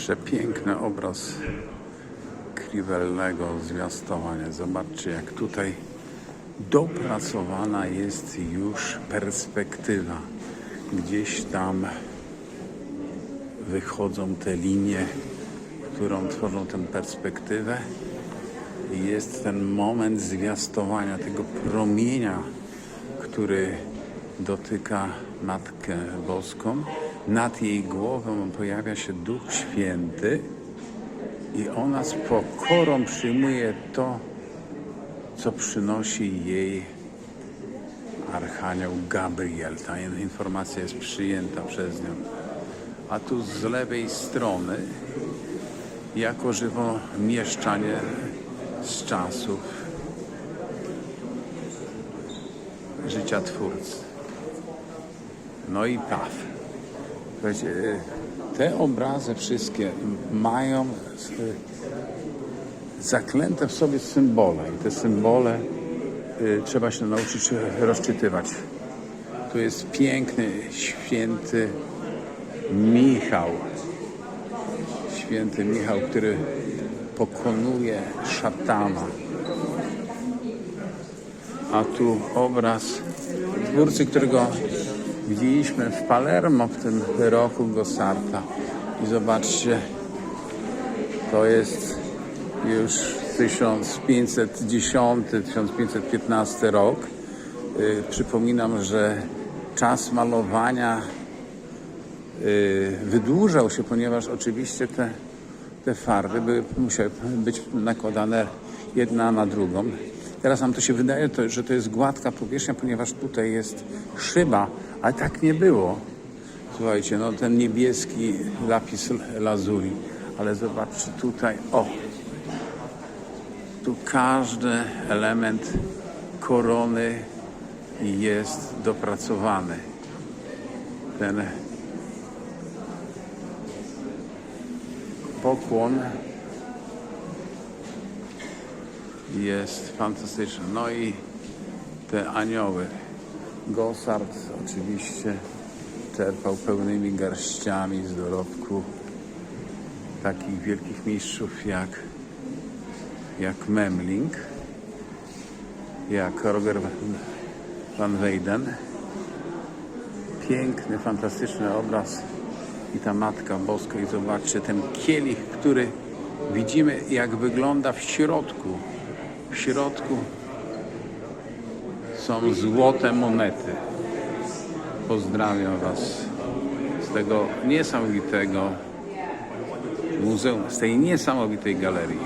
Przepiękny obraz Crivelnego zwiastowania. Zobaczcie, jak tutaj dopracowana jest już perspektywa. Gdzieś tam wychodzą te linie, którą tworzą tę perspektywę. Jest ten moment zwiastowania tego promienia, który dotyka Matkę Boską. Nad jej głową pojawia się Duch Święty i ona z pokorą przyjmuje to, co przynosi jej Archanioł Gabriel. Ta informacja jest przyjęta przez nią. A tu z lewej strony, jako żywo mieszczanie z czasów życia Twórcy. No i Paw. Słuchajcie, te obrazy wszystkie mają y, zaklęte w sobie symbole i te symbole y, trzeba się nauczyć rozczytywać. Tu jest piękny, święty Michał. Święty Michał, który pokonuje szatana. A tu obraz twórcy, którego widzieliśmy w Palermo w tym roku Gossarta. I zobaczcie, to jest już 1510-1515 rok. Yy, przypominam, że czas malowania yy, wydłużał się, ponieważ oczywiście te, te farby były, musiały być nakładane jedna na drugą. Teraz nam to się wydaje, to, że to jest gładka powierzchnia, ponieważ tutaj jest szyba, ale tak nie było. Słuchajcie, no ten niebieski lapis lazuli, ale zobaczcie tutaj, o, tu każdy element korony jest dopracowany. Ten pokłon jest fantastyczny. No i te anioły. Gossard oczywiście czerpał pełnymi garściami z dorobku takich wielkich mistrzów jak, jak Memling, jak Roger van Weyden. Piękny, fantastyczny obraz i ta Matka Boska i zobaczcie ten kielich, który widzimy jak wygląda w środku. W środku są złote monety. Pozdrawiam Was z tego niesamowitego muzeum, z tej niesamowitej galerii.